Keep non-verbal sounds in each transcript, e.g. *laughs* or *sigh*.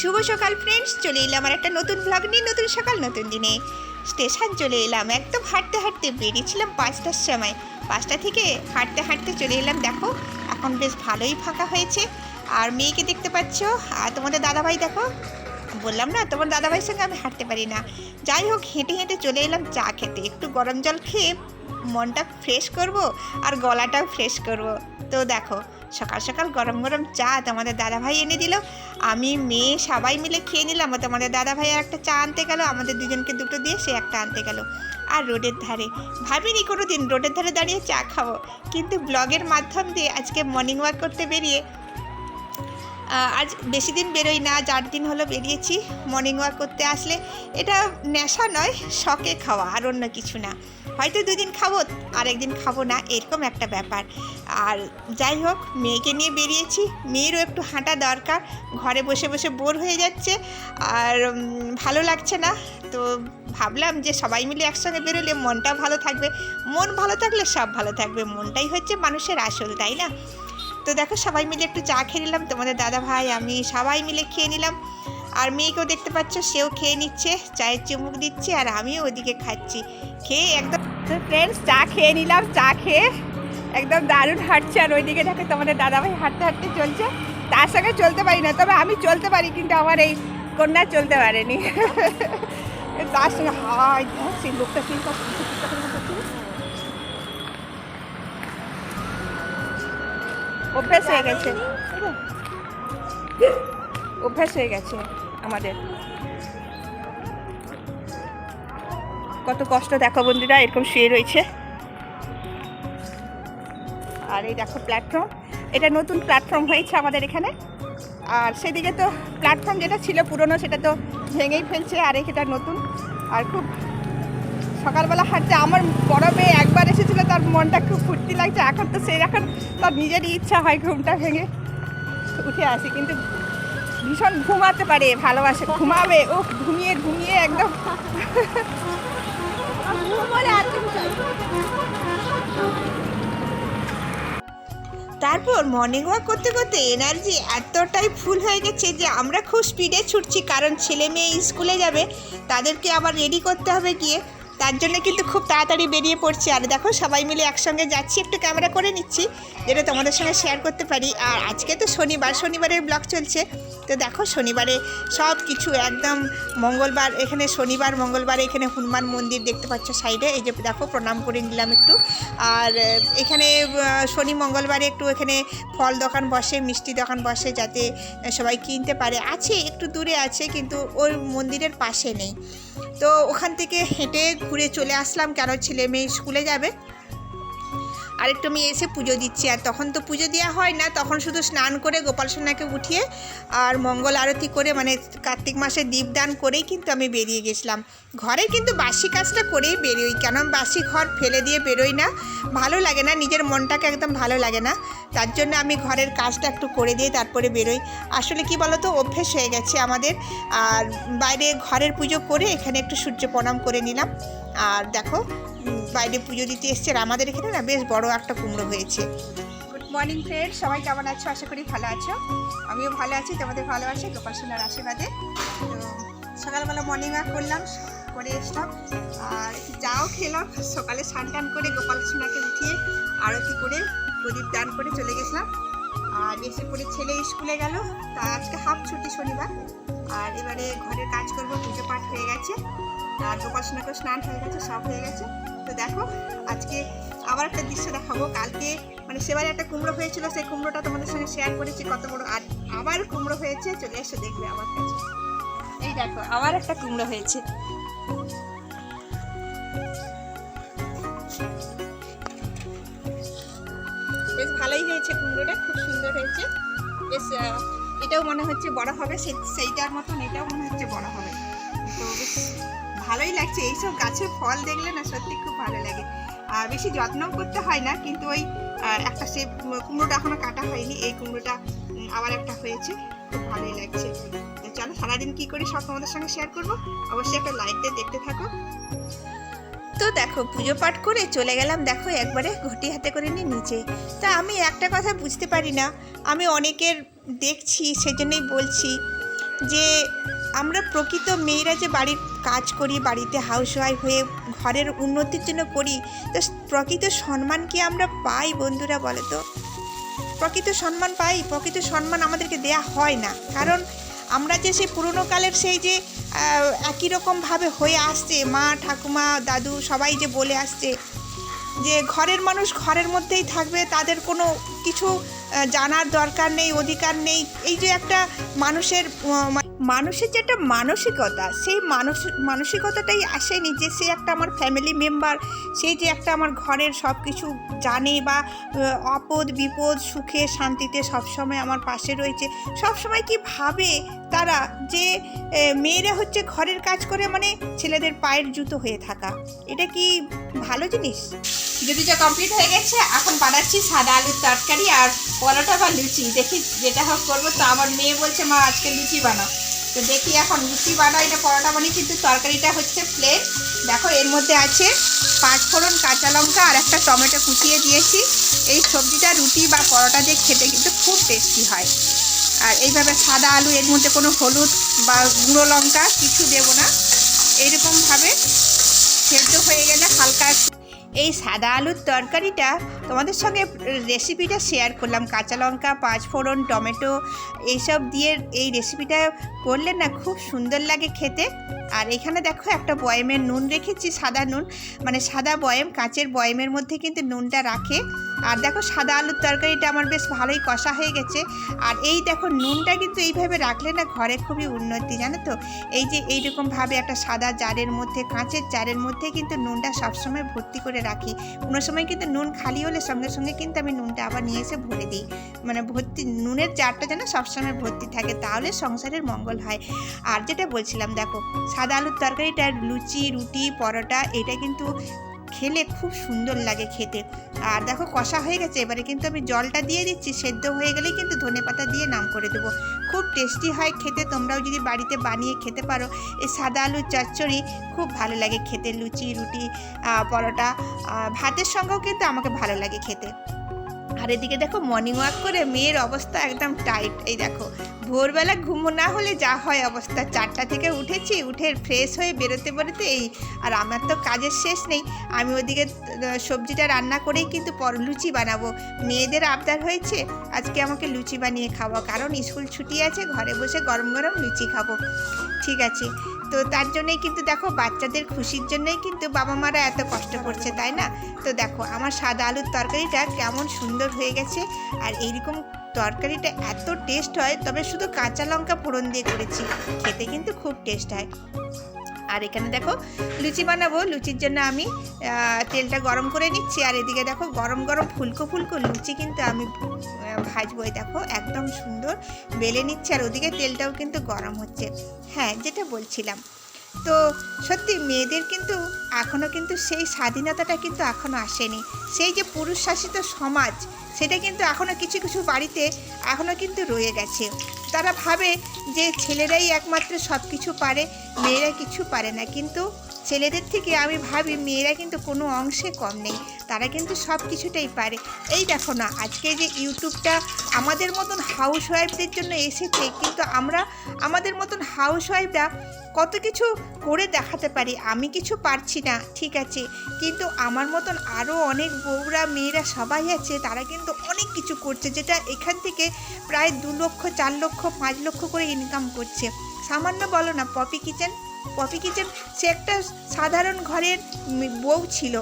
শুভ সকাল ফ্রেন্ডস চলে এলাম আর একটা নতুন ব্লগ নিয়ে, নতুন সকাল, নতুন দিনে। স্টেশন চলে এলাম, একদম হাঁটতে হাঁটতে বেরিয়েছিলাম পাঁচটার সময়। পাঁচটা থেকে হাঁটতে হাঁটতে চলে এলাম, দেখো, এখন বেশ ভালোই ফাঁকা হয়েছে। আর মেয়েকে দেখতে পাচ্ছ, আর তোমাদের দাদাভাই, দেখো বললাম, না, তোমার দাদাভাইয়ের সঙ্গে আমি হাঁটতে পারি না। যাই হোক, হেঁটে হেঁটে চলে এলাম চা খেতে। একটু গরম জল খেয়ে মনটা ফ্রেশ করব আর গলাটাও ফ্রেশ করব। তো দেখো, সকাল সকাল গরম গরম চা তোমাদের দাদাভাই এনে দিল। আমি, মেয়ে, সবাই মিলে খেয়ে নিলাম। তোমাদের দাদাভাই আর একটা চা আনতে গেল। আমাদের দুজনকে দুটো দিয়ে সে একটা আনতে গেল। আর রোডের ধারে, ভাবিনি কোনো দিন রোডের ধারে দাঁড়িয়ে চা খাব। কিন্তু ব্লগের মাধ্যম দিয়ে আজকে মর্নিং ওয়াক করতে বেরিয়ে আজ বেশি দিন বেরোই না চার দিন হলো বেরিয়েছি মর্নিং ওয়াক করতে আসলে এটা নেশা নয়, শখে খাওয়া আর অন্য কিছু না। হয়তো দুদিন খাব আর একদিন খাব না, এরকম একটা ব্যাপার। আর যাই হোক, মেয়েকে নিয়ে বেরিয়েছি, মেয়েরও একটু হাঁটা দরকার, ঘরে বসে বসে বোর হয়ে যাচ্ছে, আর ভালো লাগছে না। তো ভাবলাম যে সবাই মিলে একসঙ্গে বেরোলে মনটা ভালো থাকবে, মন ভালো থাকলে সব ভালো থাকবে, মনটাই হচ্ছে মানুষের আসল, তাই না? তো দেখো, সবাই মিলে একটু চা খেয়ে নিলাম। তোমাদের দাদা ভাই, আমি সবাই মিলে খেয়ে নিলাম। আর মেয়েকেও দেখতে পাচ্ছ, সেও খেয়ে নিচ্ছে, চায়ের চুমুক দিচ্ছে, আর আমিও ওদিকে খাচ্ছি। খেয়ে একদম ফ্রেন্ডস চা খেয়ে নিলাম, চা খেয়ে একদম দারুণ হাঁটছে। আর ওইদিকে দেখো, তোমাদের দাদাভাই হাঁটতে হাঁটতে চলছে। তার সঙ্গে চলতে পারি না, তবে আমি চলতে পারি, কিন্তু আমার এই কন্যা চলতে পারেনি। *laughs* তার সঙ্গে হাই সেই লোকটা অভ্যাস হয়ে গেছে। অভ্যাস হয়ে গেছে আমাদের। কত কষ্ট দেখো বন্ধুরা, এরকম শুয়ে রয়েছে। আর এই দেখো প্ল্যাটফর্ম এটা নতুন প্ল্যাটফর্ম হয়েছে আমাদের এখানে। আর সেদিকে তো প্ল্যাটফর্ম যেটা ছিল পুরনো, সেটা তো ভেঙেই ফেলছে আর এটা নতুন। আর খুব সকালবেলা হাঁটতে আমার বড় মেয়ে একবার এসেছিল, তার মনটা খুব ফুর্তি লাগছে। এখন তো সেই এখন তার নিজেরই ইচ্ছা হয় ঘুমটা ভেঙে উঠে আসি, কিন্তু ভীষণ ঘুমাতে পারে, ভালোবাসে, ঘুমাবে। ও ঘুমিয়ে ঘুমিয়ে একদম। তারপর মর্নিং ওয়াক করতে করতে এনার্জি এতটাই ফুল হয়ে গেছে যে আমরা খুব স্পিডে ছুটছি, কারণ ছেলে মেয়ে স্কুলে যাবে, তাদেরকে আবার রেডি করতে হবে গিয়ে। তার জন্য কিন্তু খুব তাড়াতাড়ি বেরিয়ে পড়ছি। আর দেখো, সবাই মিলে একসঙ্গে যাচ্ছি, একটু ক্যামেরা করে নিচ্ছি, যেটা তোমাদের সঙ্গে শেয়ার করতে পারি। আর আজকে তো শনিবার, শনিবারের ব্লগ চলছে। তো দেখো, শনিবারে সব কিছু একদম মঙ্গলবার এখানে শনিবার, মঙ্গলবার এখানে হনুমান মন্দির দেখতে পাচ্ছ সাইডে এই যে দেখো, প্রণাম করে নিলাম আর এখানে শনি মঙ্গলবারে একটু এখানে ফল দোকান বসে, মিষ্টি দোকান বসে যাতে সবাই কিনতে পারে। আছে, একটু দূরে আছে, কিন্তু ওই মন্দিরের পাশে নেই। তো ওখান থেকে হেঁটে ঘুরে চলে আসলাম, কেন ছেলে মেয়ে স্কুলে যাবে। আর একটু আমি এসে পুজো দিচ্ছি। আর তখন তো পুজো দেওয়া হয় না, তখন শুধু স্নান করে গোপাল সোনাকে উঠিয়ে আর মঙ্গল আরতি করে মানে কার্তিক মাসে দীপদান করেই কিন্তু আমি বেরিয়ে গেছিলাম। ঘরে কিন্তু বাসি কাজটা করেই বেরোই কেন বাসি ঘর ফেলে দিয়ে বেরোই না। ভালো লাগে না, নিজের মনটাকে একদম ভালো লাগে না। তার জন্য আমি ঘরের কাজটা একটু করে দিয়ে তারপরে বেরোই। আসলে কি বলতো, অভ্যেস হয়ে গেছে আমাদের। আর বাইরে ঘরের পুজো করে এখানে একটু সূর্য প্রণাম করে নিলাম। আর দেখো বাইরে পুজো দিতে এসছে আর আমাদের এখানে না বেশ বড় একটা কুমড়ো হয়েছে। গুড মর্নিং ফ্রেন্ড সবাই কেমন আছো? আশা করি ভালো আছো। আমিও ভালো আছি, তোমাদের ভালো আছে গোপাল সোনার আশীর্বাদে। তো সকালবেলা মর্নিং ওয়াক করলাম, করে এসলাম। আর যাও খেলাম, সকালে স্নান টান করে গোপাল সোনাকে উঠিয়ে আরতি করে প্রদীপ দান করে চলে গেছিলাম। আর এসে পরে ছেলে স্কুলে গেল, তা আজকে হাফ ছুটি শনিবার। আর এবারে ঘরের কাজ করব, পুজো পাঠ হয়ে গেছে। আর গোপাল সোনাকে স্নান হয়ে গেছে, সব হয়ে গেছে। তো দেখো, আজকে আবার একটা দৃশ্য দেখাবো। কালকে মানে সেবারে একটা কুমড়ো হয়েছিল, সেই কুমড়োটা তোমাদের সঙ্গে শেয়ার করেছি, কত বড়। আর আবার কুমড়ো হয়েছে, চলে এসে দেখবে আমার কাছে। এই দেখো, আবার একটা কুমড়ো হয়েছে। বেশ ভালোই হয়েছে কুমড়োটা, খুব সুন্দর হয়েছে। বেশ এটাও মনে হচ্ছে বড় হবে সেইটার মতন এটাও মনে হচ্ছে বড় হবে। তো ভালোই লাগছে। এইসব গাছের ফল দেখলে না সত্যি খুব ভালো লাগে। আর বেশি যত্ন করতে হয় না, কিন্তু ওই একটা সে কুমড়োটা এখনও কাটা হয়নি। এই কুমড়োটা আবার একটা হয়েছে। খুব ভালোই লাগছে। চলো সারাদিন কি করি সব তোমাদের সঙ্গে শেয়ার করব। অবশ্যই একটা লাইক দিয়ে দেখতে থাকো। তো দেখো, পুজো পাঠ করে চলে গেলাম দেখো একবারে ঘটি হাতে করে নিয়ে নিচে। তা আমি একটা কথা বুঝতে পারি না। আমি অনেকের দেখছি, সেজন্যই বলছি যে, আমরা প্রকৃত মেয়েরা যে বাড়ির কাজ করি, বাড়িতে হাউস ওয়াইফ হয়ে ঘরের উন্নতির জন্য করি, তো প্রকৃত সম্মান কি আমরা পাই বন্ধুরা বলো তো? প্রকৃত সম্মান পাই, প্রকৃত সম্মান আমাদেরকে দেয়া হয় না। কারণ আমরা যে সেই পুরোনো কালের সেই যে একই রকমভাবে হয়ে আসছে, মা, ঠাকুমা, দাদু সবাই যে বলে আসছে যে, ঘরের মানুষ ঘরের মধ্যেই থাকবে, তাদের কোনো কিছু জানার দরকার নেই, অধিকার নেই। এই যে একটা মানুষের মানুষের যে একটা মানসিকতা, সেই মানস মানসিকতাটাই আসেনি যে সে একটা আমার ফ্যামিলি মেম্বার সে যে একটা আমার ঘরের সব কিছু জানে বা অপদ, বিপদ, সুখে, শান্তিতে সবসময় আমার পাশে রয়েছে। সবসময় কি ভাবে তারা যে মেয়েরা হচ্ছে ঘরের কাজ করে মানে ছেলেদের পায়ের জুতো হয়ে থাকা? এটা কি ভালো জিনিস? যদিটা কমপ্লিট হয়ে গেছে, এখন বানাচ্ছি সাদা আলুর তরকারি। আর পরোটা বা লুচি। দেখি যেটা হোক করব। তো আমার মেয়ে বলছে, মা, আজকে লুচি বানাও। তো দেখি এখন লুচি বানাই এটা পরোটা বানিয়ে, কিন্তু তরকারিটা হচ্ছে প্লেন দেখো, এর মধ্যে আছে পাঁচ ফোড়ন কাঁচা লঙ্কা আর একটা টমেটো কুচিয়ে দিয়েছি। এই সবজিটা রুটি বা পরোটা দিয়ে খেতে কিন্তু খুব টেস্টি হয়। আর এইভাবে সাদা আলু, এর মধ্যে কোনো হলুদ বা গুঁড়ো লঙ্কা কিছু দেবো না। এইরকমভাবে সেদ্ধ হয়ে গেলে হালকা একটু- এই সাদা আলুর তরকারিটা তোমাদের সঙ্গে রেসিপিটা শেয়ার করলাম। কাঁচা লঙ্কা পাঁচফোড়ন টমেটো, এইসব দিয়ে এই রেসিপিটা করলে না খুব সুন্দর লাগে খেতে। আর এখানে দেখো একটা বয়েমের নুন রেখেছি, সাদা নুন। মানে সাদা বয়েম, কাঁচের বয়েমের মধ্যে কিন্তু নুনটা রাখে। আর দেখো সাদা আলুর তরকারিটা আমার বেশ ভালোই কষা হয়ে গেছে। আর এই দেখো নুনটা কিন্তু এইভাবে রাখলে না ঘরে খুবই উন্নতি, জানো তো? এই যে এইরকমভাবে একটা সাদা জারের মধ্যে, কাঁচের জারের মধ্যে কিন্তু নুনটা সবসময় ভর্তি করে রাখি। কোনো সময় কিন্তু নুন খালি হলে সঙ্গে সঙ্গে কিন্তু আমি নুনটা আবার নিয়ে এসে ভরে দিই। মানে ভর্তি, নুনের জারটা যেন সবসময় ভর্তি থাকে, তাহলে সংসারের মঙ্গল হয়। আর যেটা বলছিলাম, দেখো, সাদা আলুর তরকারিটা লুচি, রুটি, পরোটা, এটা কিন্তু খেলে খুব সুন্দর লাগে খেতে। আর দেখো কষা হয়ে গেছে, এবারে কিন্তু আমি জলটা দিয়ে দিচ্ছি, সেদ্ধ হয়ে গেলেই কিন্তু ধনে পাতা দিয়ে নাম করে দেবো। খুব টেস্টি হয় খেতে, তোমরাও যদি বাড়িতে বানিয়ে খেতে পারো, এই সাদা আলুর চচ্চড়ি খুব ভালো লাগে খেতে, লুচি, রুটি পরোটা ভাতের সঙ্গেও কিন্তু আমাকে ভালো লাগে খেতে। আর এদিকে দেখো মর্নিং ওয়াক করে মেয়ের অবস্থা একদম টাইট এই দেখো। ভোরবেলা ঘুমো না হলে যা হয় অবস্থা। চারটা থেকে উঠেছি, উঠে ফ্রেশ হয়ে বেরোতে বেরোতে এই, আর আমার তো কাজের শেষ নেই। আমি ওদিকে সবজিটা রান্না করেই কিন্তু পর লুচি বানাবো। মেয়েদের আবদার হয়েছে, আজকে আমাকে লুচি বানিয়ে খাওয়া কারণ স্কুল ছুটি আছে, ঘরে বসে গরম গরম লুচি খাব। ঠিক আছে, তো তার জন্যই কিন্তু দেখো বাচ্চাদের খুশির জন্যই কিন্তু বাবা মারা এত কষ্ট করছে, তাই না? তো দেখো, আমার সাদা আলুর তরকারিটা কেমন সুন্দর হয়ে গেছে। আর এইরকম তরকারিটা এত টেস্ট হয়, তবে শুধু কাঁচা লঙ্কা ফোড়ন দিয়ে করেছি। খেতে কিন্তু খুব টেস্ট হয়। আর এখানে দেখো, লুচি বানাবো। লুচির জন্য আমি তেলটা গরম করে নিচ্ছি। আর এদিকে দেখো, গরম গরম ফুলকো ফুলকো লুচি কিন্তু আমি ভাজবো। দেখো, একদম সুন্দর বেলে নিচ্ছে। আর ওদিকে তেলটাও কিন্তু গরম হচ্ছে। হ্যাঁ যেটা বলছিলাম। তো সত্যি মেয়েদের কিন্তু এখনও কিন্তু সেই স্বাধীনতাটা কিন্তু এখনও আসেনি। সেই যে পুরুষ শাসিত সমাজ, সেটা কিন্তু এখনও কিছু কিছু বাড়িতে এখনও কিন্তু রয়ে গেছে। তারা ভাবে যে ছেলেরাই একমাত্র সব কিছু পারে, মেয়েরা কিছু পারে না। কিন্তু ছেলেদের থেকে আমি ভাবি মেয়েরা কিন্তু কোনো অংশে কম নেই, তারা কিন্তু সব কিছুটাই পারে। এই দেখো না, আজকে যে ইউটিউবটা আমাদের মতন হাউস ওয়াইফদের জন্য এসেছে, কিন্তু আমরা আমাদের মতন হাউস ওয়াইফরা কত কিছু করে দেখাতে পারি, আমি কিছু পারছি না, ঠিক আছে। কিন্তু আমার মতন আরও অনেক বউরা, মেয়েরা সবাই আছে, তারা কিন্তু অনেক কিছু করছে, যেটা এখান থেকে প্রায় দু লক্ষ, চার লক্ষ, পাঁচ লক্ষ করে ইনকাম করছে। সামান্য বলো না, পপি কিচেন? পপি কিচেন, সে একটা সাধারণ ঘরের বউ ছিল।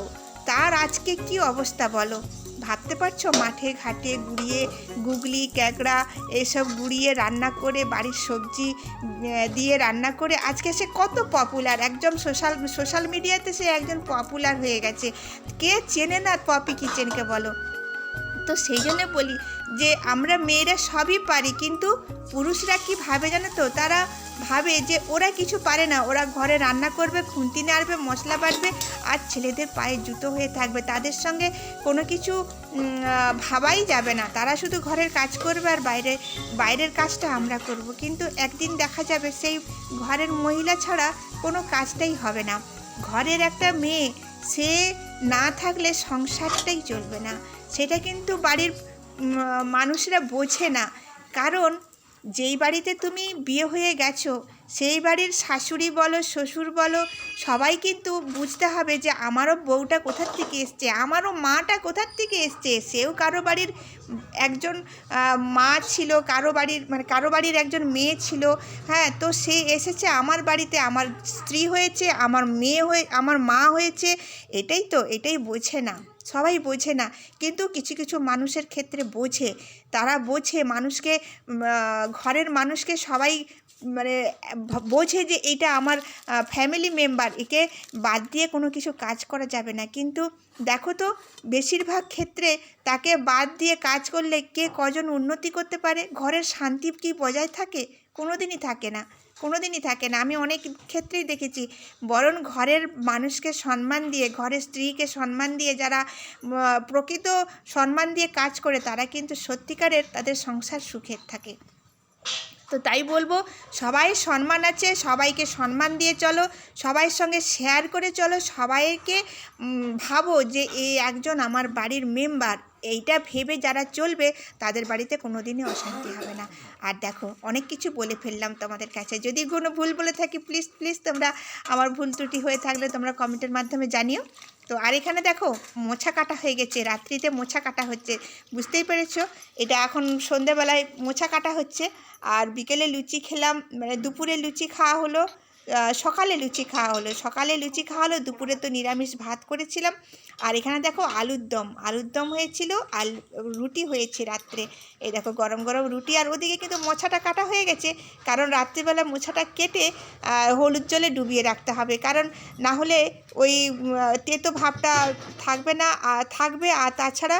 তার আজকে কি অবস্থা বলো? ভাবতে পারছ? মাঠে ঘাটে গুড়িয়ে গুগলি, ক্যাকড়া এসব গুড়িয়ে রান্না করে, বাড়ির সবজি দিয়ে রান্না করে আজকে সে কত পপুলার একজন সোশ্যাল সোশ্যাল মিডিয়াতে সে একজন পপুলার হয়ে গেছে। কে চেনে না পপি কিচেনকে বলো? তো সেই জন্য বলি যে আমরা মেয়েরা সবই পারি, কিন্তু পুরুষরা কি ভাবে জানো তো? তারা ভাবে যে ওরা কিছু পারে না। ওরা ঘরে রান্না করবে, খুন্তি নাড়বে, মশলা বাটবে আর ছেলেদের পায়ে জুতো হয়ে থাকবে। তাদের সঙ্গে কোনো কিছু ভাবাই যাবে না। তারা শুধু ঘরের কাজ করবে আর বাইরে, বাইরের কাজটা আমরা করব। কিন্তু একদিন দেখা যাবে সেই ঘরের মহিলা ছাড়া কোনো কাজটাই হবে না। ঘরের একটা মেয়ে, সে না থাকলে সংসারটাই চলবে না। সেটা কিন্তু বাড়ির মানুষরা বোঝে না। কারণ যেই বাড়িতে তুমি বিয়ে হয়ে গেছো, সেই বাড়ির শাশুড়ি বলো, শ্বশুর বলো, সবাই কিন্তু বুঝতে হবে যে আমারও বউটা কোথার থেকে এসছে, আমারও মাটা কোথার থেকে এসছে। সেও কারও বাড়ির, একজন মা ছিল, কারও বাড়ির মানে কারও বাড়ির একজন মেয়ে ছিল হ্যাঁ তো সে এসেছে আমার বাড়িতে, আমার স্ত্রী হয়েছে, আমার মেয়ে হয়ে, আমার মা হয়েছে, এটাই তো, এটাই বোঝে না। সবাই বোঝে না। কিন্তু কিছু কিছু মানুষের ক্ষেত্রে বোঝে। তারা বোঝে মানুষকে ঘরের মানুষকে সবাই মানে বোঝে যে এইটা আমার ফ্যামিলি মেম্বার একে বাদ দিয়ে কোনো কিছু কাজ করা যাবে না। কিন্তু দেখো তো, বেশিরভাগ ক্ষেত্রে তাকে বাদ দিয়ে কাজ করলে কে কজন উন্নতি করতে পারে? ঘরের শান্তি কি বজায় থাকে? কোনো দিনই থাকে না। কোনো দিনই থাকে না। আমি অনেক ক্ষেত্রেই দেখেছি, বরং ঘরের মানুষকে সম্মান দিয়ে, ঘরের স্ত্রীকে সম্মান দিয়ে, যারা প্রকৃত সম্মান দিয়ে কাজ করে, তারা কিন্তু সত্যিকারের তাদের সংসার সুখের থাকে। তো তাই বলব, সবাই সম্মান আছে, সবাইকে সম্মান দিয়ে চলো সবাইয়ের সঙ্গে শেয়ার করে চলো, সবাইকে ভাবো যে এই একজন আমার বাড়ির মেম্বার এইটা ভেবে যারা চলবে, তাদের বাড়িতে কোনো দিনই অশান্তি হবে না। আর দেখো, অনেক কিছু বলে ফেললাম তোমাদের কাছে। যদি কোনো ভুল বলে থাকি প্লিজ প্লিজ তোমরা আমার ভুল ত্রুটি হয়ে থাকলে তোমরা কমেন্টের মাধ্যমে জানিও। তো আর এখানে দেখো, মোছা কাটা হয়ে গেছে, রাত্রিতে মোছা কাটা হচ্ছে। বুঝতেই পেরেছ? এটা এখন সন্ধেবেলায় মোছা কাটা হচ্ছে। আর বিকেলে লুচি খেলাম মানে দুপুরে লুচি খাওয়া হলো। সকালে লুচি খাওয়া হলো। সকালে লুচি খাওয়া হলো, দুপুরে তো নিরামিষ ভাত করেছিলাম। আর এখানে দেখো আলুর দম। আলুর দম হয়েছিল আর রুটি হয়েছে রাত্রে। এই দেখো গরম গরম রুটি। আর ওদিকে কিন্তু মোছাটা কাটা হয়ে গেছে। কারণ রাত্রিবেলা মোছাটা কেটে হলুদ জলে ডুবিয়ে রাখতে হবে। কারণ না হলে ওই তেতো ভাবটা থাকবে না থাকবে। আর তাছাড়া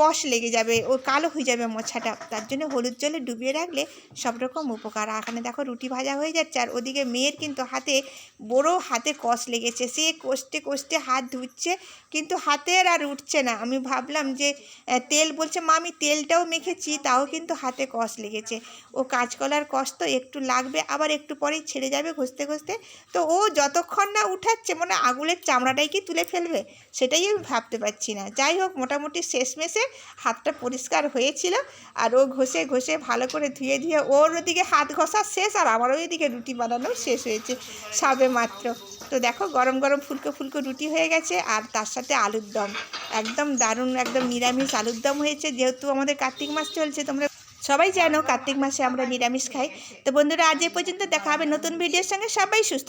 কষ লেগে যাবে। ও কালো হয়ে যাবে মোছাটা। তার জন্য হলুদ জলে ডুবিয়ে রাখলে সব রকম উপকার। এখানে দেখো রুটি ভাজা হয়ে যাচ্ছে। আর ওদিকে মেয়ের কিন্তু হাতে, বড় হাতে কষ লেগেছে। সে কষ্টে কষ্টে হাত ধুচ্ছে, কিন্তু হাতের আর উঠছে না। আমি ভাবলাম যে তেল বলছে মা আমি তেলটাও মেখেছি, তাও কিন্তু হাতে কষ লেগেছে। ও কাঁচকলার কষ তো একটু লাগবে, আবার একটু পরেই ছেড়ে যাবে ঘষতে ঘষতে। তো ও যতক্ষণ না উঠাচ্ছে মানে আঙুলের চামড়াটাই কি তুলে ফেলবে? সেটাই আমি ভাবতে পারছি না। যাই হোক, মোটামুটি শেষমেশে হাতটা পরিষ্কার হয়েছিল, আর ও ঘষে ঘষে ভালো করে ধুয়ে ধুয়ে ওর ওদিকে হাত ঘষা শেষ, আর আমার ওইদিকে রুটি বানানো শেষ হয়েছে, সবে মাত্র। তো দেখো, গরম গরম ফুলকো ফুলকো রুটি হয়ে গেছে, আর তার সাথে আলুর দম। একদম দারুণ, একদম নিরামিষ আলুর দম হয়েছে, যেহেতু আমাদের কার্তিক মাস চলছে, তোমরা সবাই জানো কার্তিক মাসে আমরা নিরামিষ খাই। তো বন্ধুরা, আজ এ পর্যন্ত দেখা হবে নতুন ভিডিওর সঙ্গে, সবাই সুস্থ